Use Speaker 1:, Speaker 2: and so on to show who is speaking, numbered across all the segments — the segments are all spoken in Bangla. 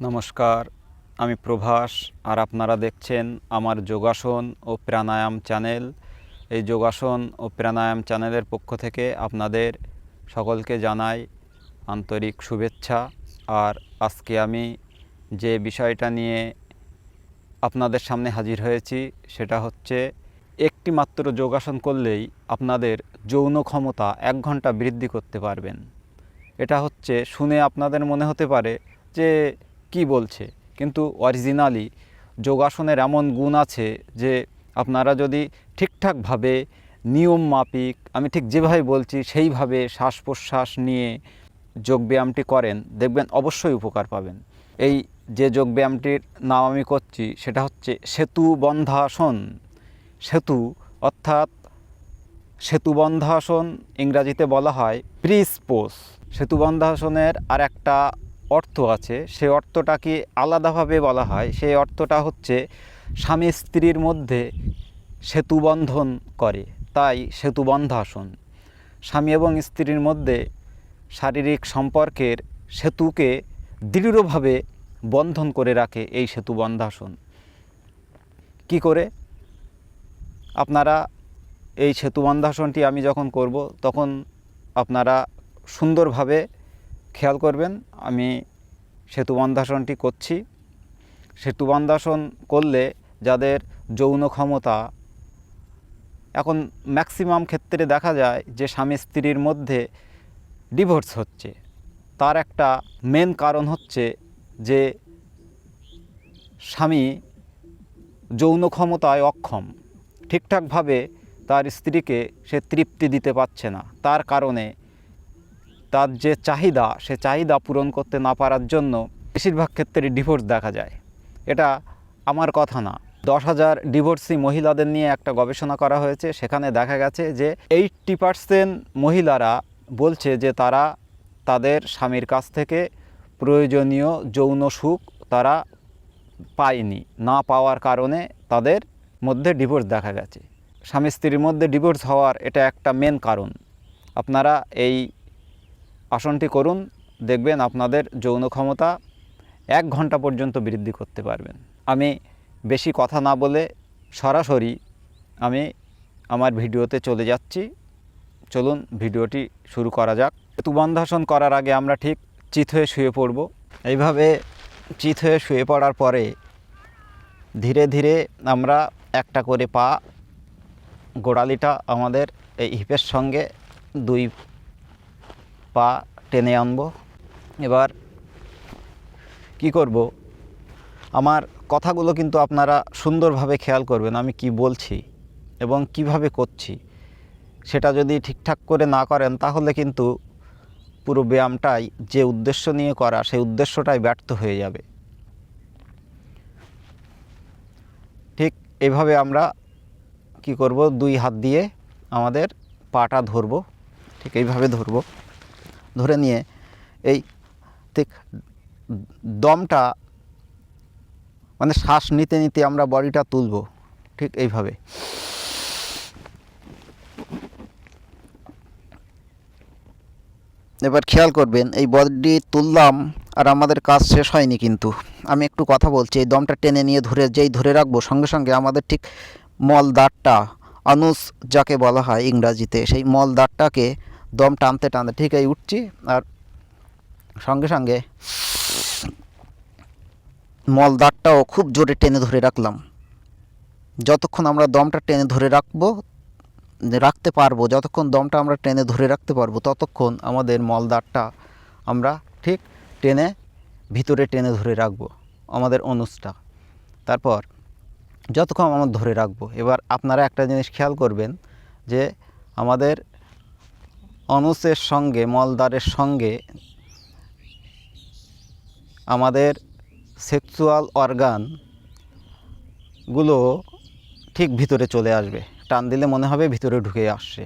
Speaker 1: নমস্কার, আমি প্রভাস আর আপনারা দেখছেন আমার যোগাসন ও প্রাণায়াম চ্যানেল। এই যোগাসন ও প্রাণায়াম চ্যানেলের পক্ষ থেকে আপনাদের সকলকে জানাই আন্তরিক শুভেচ্ছা। আর আজকে আমি যে বিষয়টা নিয়ে আপনাদের সামনে হাজির হয়েছি, সেটা হচ্ছে একটি মাত্র যোগাসন করলেই আপনাদের যৌন ক্ষমতা এক ঘণ্টা বৃদ্ধি করতে পারবেন। এটা হচ্ছে শুনে আপনাদের মনে হতে পারে যে কি বলছে? কিন্তু অরিজিনালি যোগাসনের এমন গুণ আছে যে আপনারা যদি ঠিকঠাকভাবে নিয়ম মাফিক, আমি ঠিক যেভাবে বলছি সেইভাবে শ্বাস প্রশ্বাস নিয়ে যোগব্যায়ামটি করেন, দেখবেন অবশ্যই উপকার পাবেন। এই যে যোগব্যায়ামটির নাম আমি করছি, সেটা হচ্ছে সেতু বন্ধাসন। সেতু অর্থাৎ সেতুবন্ধাসন ইংরাজিতে বলা হয় ব্রিজ পোস সেতুবন্ধাসনের আর একটা অর্থ আছে সেই অর্থটাকে আলাদাভাবে বলা হয়। সেই অর্থটা হচ্ছে স্বামী স্ত্রীর মধ্যে সেতুবন্ধন করে, তাই সেতুবন্ধাসন। স্বামী এবং স্ত্রীর মধ্যে শারীরিক সম্পর্কের সেতুকে দৃঢ়ভাবে বন্ধন করে রাখে এই সেতুবন্ধাসন। কি করে? আপনারা এই সেতুবন্ধাসনটি আমি যখন করব, তখন আপনারা সুন্দরভাবে খেয়াল করবেন, আমি সেতুবন্ধাসনটি করছি। সেতুবন্ধাসন করলে যাদের যৌন ক্ষমতা, এখন ম্যাক্সিমাম ক্ষেত্রে দেখা যায় যে স্বামী স্ত্রীর মধ্যে ডিভোর্স হচ্ছে। তার একটা মেন কারণ হচ্ছে যে স্বামী যৌন ক্ষমতায় অক্ষম। ঠিকঠাকভাবে তার স্ত্রীকে সে তৃপ্তি দিতে পারছে না। তার কারণে তার যে চাহিদা, সে চাহিদা পূরণ করতে না পারার জন্য বেশিরভাগ ক্ষেত্রে ডিভোর্স দেখা যায়। এটা আমার কথা না। দশ হাজার ডিভোর্সি মহিলাদের নিয়ে একটা গবেষণা করা হয়েছে, সেখানে দেখা গেছে যে এইট্টি পারসেন্ট মহিলারা বলছে যে তারা তাদের স্বামীর কাছ থেকে প্রয়োজনীয় যৌন সুখ তারা পায়নি, না পাওয়ার কারণে তাদের মধ্যে ডিভোর্স দেখা গেছে। স্বামী স্ত্রীর মধ্যে ডিভোর্স হওয়ার এটা একটা মেন কারণ। আপনারা এই আসনটি করুন, দেখবেন আপনাদের যৌন ক্ষমতা এক ঘণ্টা পর্যন্ত বৃদ্ধি করতে পারবেন। আমি বেশি কথা না বলে সরাসরি আমি আমার ভিডিওতে চলে যাচ্ছি। চলুন, ভিডিওটি শুরু করা যাক। তুবন্ধাসন করার আগে আমরা ঠিক চিত হয়ে শুয়ে পড়ব। এইভাবে চিত হয়ে শুয়ে পড়ার পরে ধীরে ধীরে আমরা একটা করে পা, গোড়ালিটা আমাদের এই হিপের সঙ্গে দুই পা টেনে আনব। এবার কি করব? আমার কথাগুলো কিন্তু আপনারা সুন্দরভাবে খেয়াল করবেন, আমি কি বলছি এবং কীভাবে করছি। সেটা যদি ঠিকঠাক করে না করেন, তাহলে কিন্তু পুরো ব্যায়ামটাই যে উদ্দেশ্য নিয়ে করা, সেই উদ্দেশ্যটাই ব্যর্থ হয়ে যাবে। ঠিক এভাবে আমরা কি করব? দুই হাত দিয়ে আমাদের পাটা ধরব। ঠিক এইভাবে ধরব। ধরে নিয়ে এই ঠিক দমটা মানে শ্বাস নিতে নিতে আমরা বডিটা তুলব, ঠিক এইভাবে। এবার খেয়াল করবেন, এই বডি তুললাম আর আমাদের কাজ শেষ হয়নি কিন্তু। আমি একটু কথা বলছি, এই দমটা টেনে নিয়ে ধরে, যেই ধরে রাখব, সঙ্গে সঙ্গে আমাদের ঠিক মল দাঁতটা, আনুস যাকে বলা হয় ইংরাজিতে, সেই মল দাঁতটাকে দম টানতে টানতে, ঠিক এই উঠছি আর সঙ্গে সঙ্গে মল দাঁতটাও খুব জোরে টেনে ধরে রাখলাম। যতক্ষণ আমরা দমটা টেনে ধরে রাখব, রাখতে পারব, যতক্ষণ দমটা আমরা টেনে ধরে রাখতে পারব, ততক্ষণ আমাদের মলদারটা আমরা ঠিক টেনে ভিতরে টেনে ধরে রাখব আমাদের অনুসটা তারপর যতক্ষণ আমরা ধরে রাখব, এবার আপনারা একটা জিনিস খেয়াল করবেন যে আমাদের অনুসের সঙ্গে মলদারের সঙ্গে আমাদের সেক্সুয়াল অর্গানগুলো ঠিক ভিতরে চলে আসবে। টান দিলে মনে হবে ভিতরে ঢুকে আসছে।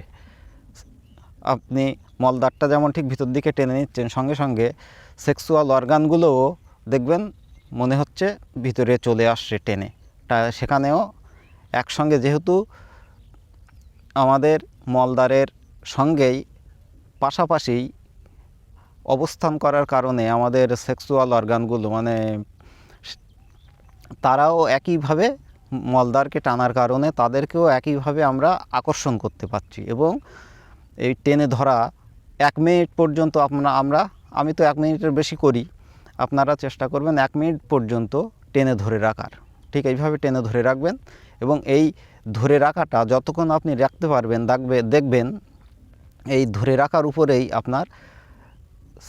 Speaker 1: আপনি মলদারটা যেমন ঠিক ভিতর দিকে টেনে নিচ্ছেন, সঙ্গে সঙ্গে সেক্সুয়াল অর্গানগুলোও দেখবেন মনে হচ্ছে ভিতরে চলে আসছে টেনে। তা সেখানেও একসঙ্গে যেহেতু আমাদের মলদারের সঙ্গেই পাশাপাশি অবস্থান করার কারণে আমাদের সেক্সুয়াল অর্গানগুলো মানে তারাও একইভাবে মলদারকে টানার কারণে তাদেরকেও একইভাবে আমরা আকর্ষণ করতে পারছি এবং এই টেনে ধরা এক মিনিট পর্যন্ত আপনারা আমরা, আমি তো এক মিনিটের বেশি করি, আপনারা চেষ্টা করবেন এক মিনিট পর্যন্ত টেনে ধরে রাখার। ঠিক এইভাবে টেনে ধরে রাখবেন এবং এই ধরে রাখাটা যতক্ষণ আপনি রাখতে পারবেন, দেখবে, দেখবেন এই ধরে রাখার উপরেই আপনার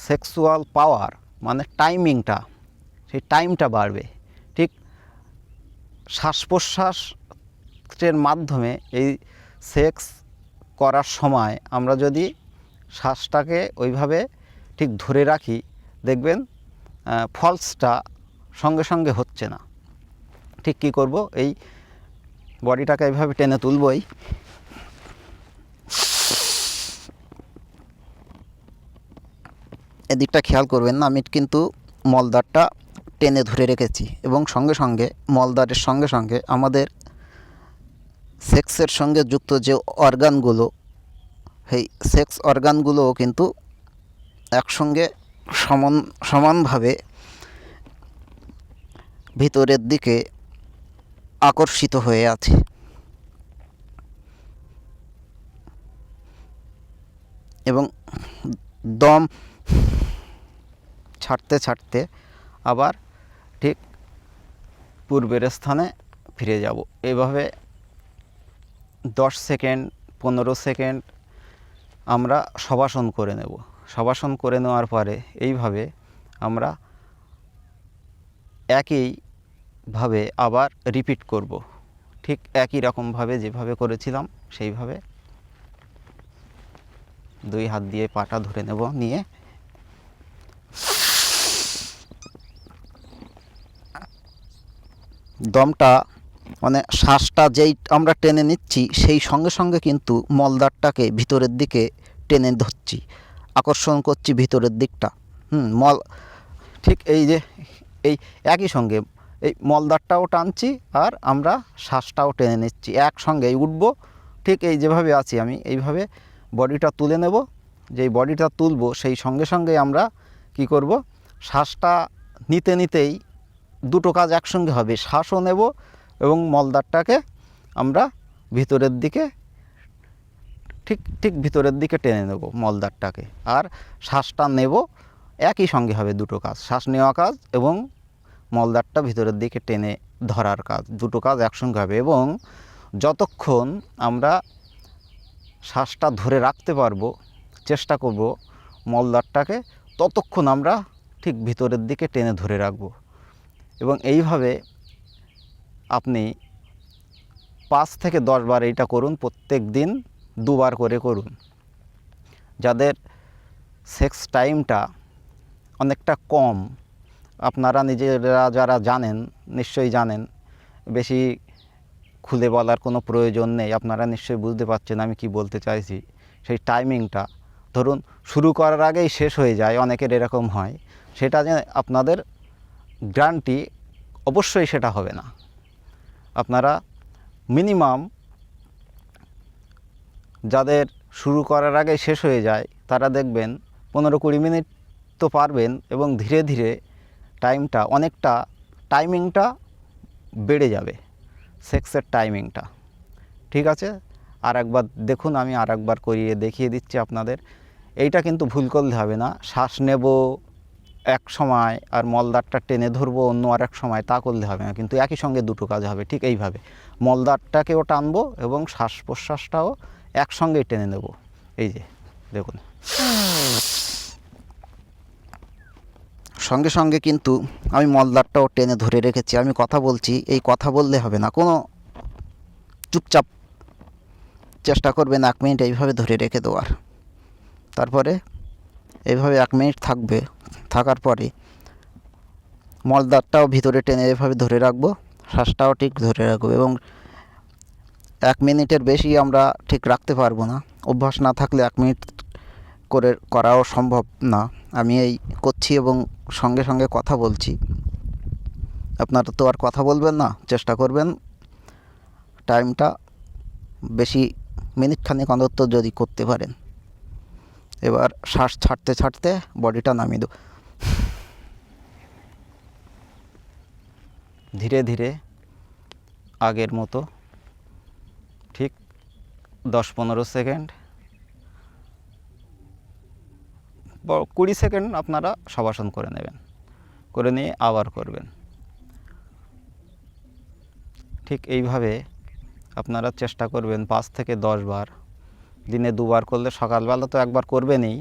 Speaker 1: সেক্সুয়াল পাওয়ার মানে টাইমিংটা সেই টাইমটা বাড়বে। ঠিক শ্বাস প্রশ্বাসের মাধ্যমে এই সেক্স করার সময় আমরা যদি শ্বাসটাকে ওইভাবে ঠিক ধরে রাখি, দেখবেন ফলসটা সঙ্গে সঙ্গে হচ্ছে না। ঠিক কী করব? এই বডিটাকে এইভাবে টেনে তুলবই। এদিকটা খেয়াল করবেন না, আমি কিন্তু মলদারটা টেনে ধরে রেখেছি এবং সঙ্গে সঙ্গে মলদারের সঙ্গে সঙ্গে আমাদের সেক্সের সঙ্গে যুক্ত যে অর্গানগুলো, সেই সেক্স অর্গানগুলোও কিন্তু একসঙ্গে সমান, সমানভাবে ভিতরের দিকে আকর্ষিত হয়ে আছে। এবং দম ছাড়তে ছাড়তে আবার ঠিক পূর্বের স্থানে ফিরে যাব। এভাবে দশ সেকেন্ড, পনেরো সেকেন্ড আমরা সবাসন করে নেব। সবাসন করে নেওয়ার পরে এইভাবে আমরা একইভাবে আবার রিপিট করব। ঠিক একই রকমভাবে যেভাবে করেছিলাম সেইভাবে দুই হাত দিয়ে পাটা ধরে নেব, নিয়ে দমটা মানে শ্বাসটা যেই আমরা টেনে নিচ্ছি, সেই সঙ্গে সঙ্গে কিন্তু মলদারটাকে ভিতরের দিকে টেনে ধরছি। আকর্ষণ করছি ভিতরের দিকটা। হুম, মল, ঠিক এই যে, এই একই সঙ্গে এই মলদারটাও টানছি আর আমরা শ্বাসটাও টেনে নিচ্ছি। একসঙ্গে উঠবো, ঠিক এই যেভাবে আছি আমি, এইভাবে বডিটা তুলে নেব। যেই বডিটা তুলবো, সেই সঙ্গে সঙ্গে আমরা কি করব, শ্বাসটা নিতে নিতেই দুটো কাজ একসঙ্গে হবে শ্বাসও নেব এবং মলদারটাকে আমরা ভিতরের দিকে, ঠিক ঠিক ভিতরের দিকে টেনে নেব মলদারটাকে আর শ্বাসটা নেব একই সঙ্গে হবে দুটো কাজ, শ্বাস নেওয়া কাজ এবং মলদারটা ভিতরের দিকে টেনে ধরার কাজ, দুটো কাজ একসঙ্গে হবে এবং যতক্ষণ আমরা শ্বাসটা ধরে রাখতে পারব, চেষ্টা করব মলদারটাকে ততক্ষণ আমরা ঠিক ভিতরের দিকে টেনে ধরে রাখব। এবং এইভাবে আপনি পাঁচ থেকে দশ বার এইটা করুন, প্রত্যেক দিন দুবার করে করুন। যাদের সেক্স টাইমটা অনেকটা কম, আপনারা নিজেরা যারা জানেন, নিশ্চয়ই জানেন, বেশি খুলে বলার কোনো প্রয়োজন নেই, আপনারা নিশ্চয়ই বুঝতে পারছেন আমি কি বলতে চাইছি। সেই টাইমিংটা ধরুন, শুরু করার আগেই শেষ হয়ে যায়, অনেকের এরকম হয়। সেটা যে আপনাদের গ্রান্টি অবশ্যই সেটা হবে না। আপনারা মিনিমাম যাদের শুরু করার আগে শেষ হয়ে যায়, তারা দেখবেন পনেরো কুড়ি মিনিট তো পারবেন এবং ধীরে ধীরে টাইমটা অনেকটা, টাইমিংটা বেড়ে যাবে, সেক্সের টাইমিংটা। ঠিক আছে? আর একবার দেখুন, আমি আর একবার করিয়ে দেখিয়ে দিচ্ছি আপনাদের। এইটা কিন্তু ভুল করলে হবে না। শ্বাস নেব এক সময় আর মলদারটা টেনে ধরবো অন্য আর এক সময়, তা করলে হবে না। কিন্তু একই সঙ্গে দুটো কাজ হবে, ঠিক এইভাবে। মলদারটাকেও টানবো এবং শ্বাস প্রশ্বাসটাও একসঙ্গেই টেনে নেব। এই যে, দেখুন। সঙ্গে সঙ্গে কিন্তু আমি মলদারটাও টেনে ধরে রেখেছি। আমি কথা বলছি, এই কথা বললে হবে না। কোনো চুপচাপ চেষ্টা করবেন, এক মিনিট এইভাবে ধরে রেখে দেওয়ার। তারপরে এইভাবে এক মিনিট থাকবে, থাকার পরে মলদারটাও ভিতরে টেনে এভাবে ধরে রাখব, শ্বাসটাও ঠিক ধরে রাখব এবং এক মিনিটের বেশি আমরা ঠিক রাখতে পারব না। অভ্যাস না থাকলে এক মিনিট করে করাও সম্ভব না। আমি এই করছি এবং সঙ্গে সঙ্গে কথা বলছি। আপনারা তো আর কথা বলবেন না, চেষ্টা করবেন। টাইমটা বেশি মিনিট খানিক অন্তত যদি করতে পারেন। এবার শ্বাস ছাড়তে ছাড়তে বডিটা নামিয়ে দেবো ধীরে ধীরে আগের মতো, ঠিক দশ পনেরো সেকেন্ড কুড়ি সেকেন্ড আপনারা সবাসন করে নেবেন, করে নিয়ে আবার করবেন। ঠিক এইভাবে আপনারা চেষ্টা করবেন পাঁচ থেকে দশ বার দিনে দুবার করলে সকালবেলা তো একবার করবেনই,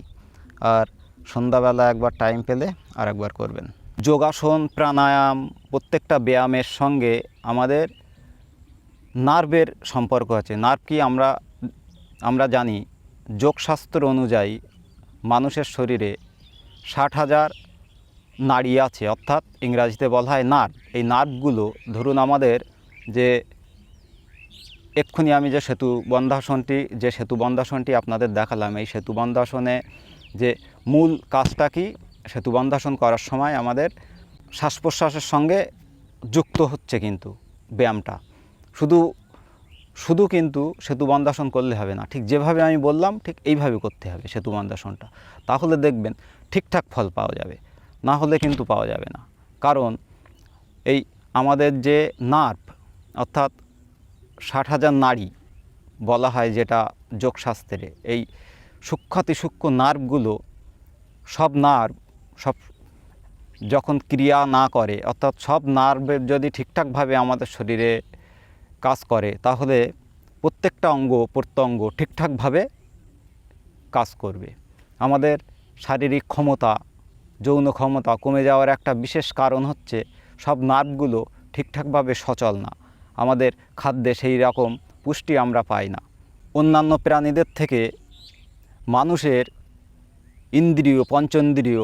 Speaker 1: আর সন্ধ্যাবেলা একবার টাইম পেলে আর একবার করবেন। যোগাসন, প্রাণায়াম, প্রত্যেকটা ব্যায়ামের সঙ্গে আমাদের নার্ভের সম্পর্ক আছে। নার্ভ কি আমরা আমরা জানি, যোগশাস্ত্র অনুযায়ী মানুষের শরীরে ষাট হাজার নাড়ি আছে, অর্থাৎ ইংরাজিতে বলা হয় নার্ভ। এই নার্ভগুলো, ধরুন আমাদের যে এক্ষুনি আমি যে সেতু বন্ধাসনটি, যে সেতু বন্ধাসনটি আপনাদের দেখালাম, এই সেতু বন্ধাসনে যে মূল কাজটা কি, সেতু বন্ধাসন করার সময় আমাদের শ্বাস প্রশ্বাসের সঙ্গে যুক্ত হচ্ছে কিন্তু ব্যায়ামটা। শুধু শুধু কিন্তু সেতু বন্ধাসন করলে হবে না। ঠিক যেভাবে আমি বললাম, ঠিক এইভাবে করতে হবে সেতু বন্ধাসনটা। তাহলে দেখবেন ঠিকঠাক ফল পাওয়া যাবে, না হলে কিন্তু পাওয়া যাবে না। কারণ এই আমাদের যে নার্ভ, অর্থাৎ ষাট হাজার নারী বলা হয় যেটা যোগশাস্ত্রে। এই সূক্ষাতি সূক্ষ্ম নার্ভগুলো সব নার্ভ, সব যখন ক্রিয়া না করে, অর্থাৎ সব নার্ভের যদি ঠিকঠাকভাবে আমাদের শরীরে কাজ করে, তাহলে প্রত্যেকটা অঙ্গ, প্রত্যঙ্গ ঠিকঠাকভাবে কাজ করবে। আমাদের শারীরিক ক্ষমতা, যৌন ক্ষমতা কমে যাওয়ার একটা বিশেষ কারণ হচ্ছে সব নার্ভগুলো ঠিকঠাকভাবে সচল না। আমাদের খাদ্যে সেই রকম পুষ্টি আমরা পাই না। অন্যান্য প্রাণীদের থেকে মানুষের ইন্দ্রিয় পঞ্চেন্দ্রিয়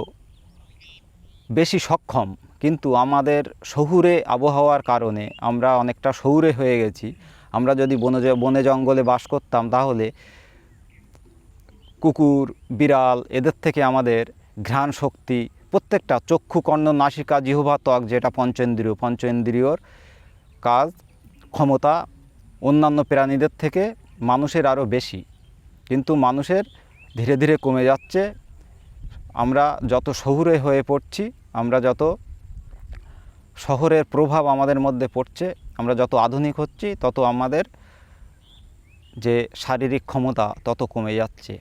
Speaker 1: বেশি সক্ষম। কিন্তু আমাদের শহুরে আবহাওয়ার কারণে আমরা অনেকটা শহুরে হয়ে গেছি। আমরা যদি বনে বনে জঙ্গলে বাস করতাম তাহলে কুকুর, বিড়াল এদের থেকে আমাদের ঘ্রাণ শক্তি প্রত্যেকটা চক্ষু কর্ণ নাসিকা জিহ্বা ত্বক যেটা পঞ্চেন্দ্রিয় পঞ্চেন্দ্রিয়র কাজ ক্ষমতা অন্যান্য প্রাণীদের থেকে মানুষের আরও বেশি। কিন্তু মানুষের ধীরে ধীরে কমে যাচ্ছে। আমরা যত শহুরে হয়ে পড়ছি, আমরা যত শহরের প্রভাব আমাদের মধ্যে পড়ছে, আমরা যত আধুনিক হচ্ছি, তত আমাদের যে শারীরিক ক্ষমতা তত কমে যাচ্ছে।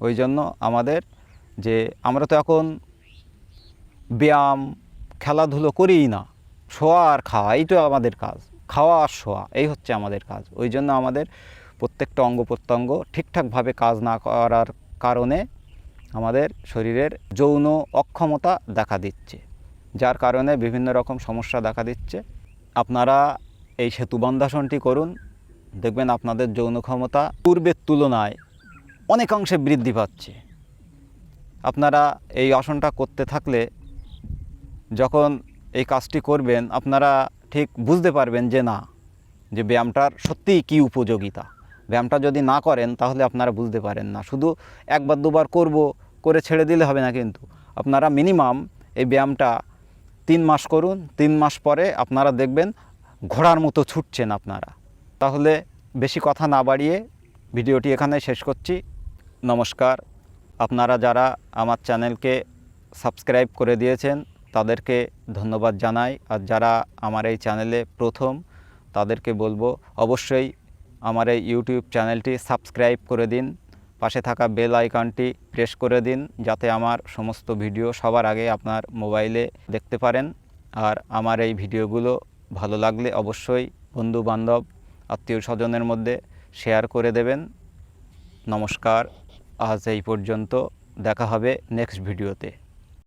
Speaker 1: ওই জন্য আমাদের যে আমরা তো এখন ব্যায়াম, খেলাধুলো করিই না। শোয়া আর খাওয়া, এই তো আমাদের কাজ। খাওয়া আর শোয়া এই হচ্ছে আমাদের কাজ। ওই জন্য আমাদের প্রত্যেকটা অঙ্গ প্রত্যঙ্গ ঠিকঠাকভাবে কাজ না করার কারণে আমাদের শরীরের যৌন অক্ষমতা দেখা দিচ্ছে, যার কারণে বিভিন্ন রকম সমস্যা দেখা দিচ্ছে। আপনারা এই সেতু বন্ধাসনটি করুন, দেখবেন আপনাদের যৌন ক্ষমতা পূর্বের তুলনায় অনেকাংশে বৃদ্ধি পাচ্ছে। আপনারা এই আসনটা করতে থাকলে যখন এই কাজটি করবেন, আপনারা ঠিক বুঝতে পারবেন যে না, যে ব্যায়ামটার সত্যিই কী উপযোগিতা। ব্যায়ামটা যদি না করেন, তাহলে আপনারা বুঝতে পারেন না। শুধু একবার দুবার করব, করে ছেড়ে দিলে হবে না কিন্তু। আপনারা মিনিমাম এই ব্যায়ামটা তিন মাস করুন, তিন মাস পরে আপনারা দেখবেন ঘোড়ার মতো ছুটছেন আপনারা। তাহলে বেশি কথা না বাড়িয়ে ভিডিওটি এখানে শেষ করছি। নমস্কার। আপনারা যারা আমার চ্যানেলকে সাবস্ক্রাইব করে দিয়েছেন তাদেরকে ধন্যবাদ জানাই। আর যারা আমার এই চ্যানেলে প্রথম, তাদেরকে বলব অবশ্যই আমার এই ইউটিউব চ্যানেলটি সাবস্ক্রাইব করে দিন। পাশে থাকা বেল আইকনটি প্রেস করে দিন যাতে আমার সমস্ত ভিডিও সবার আগে আপনার মোবাইলে দেখতে পারেন। আর আমার এই ভিডিওগুলো ভালো লাগলে অবশ্যই বন্ধু বান্ধব আত্মীয় স্বজনের মধ্যে শেয়ার করে দেবেন। নমস্কার, আজ এই পর্যন্ত দেখা হবে নেক্সট ভিডিওতে।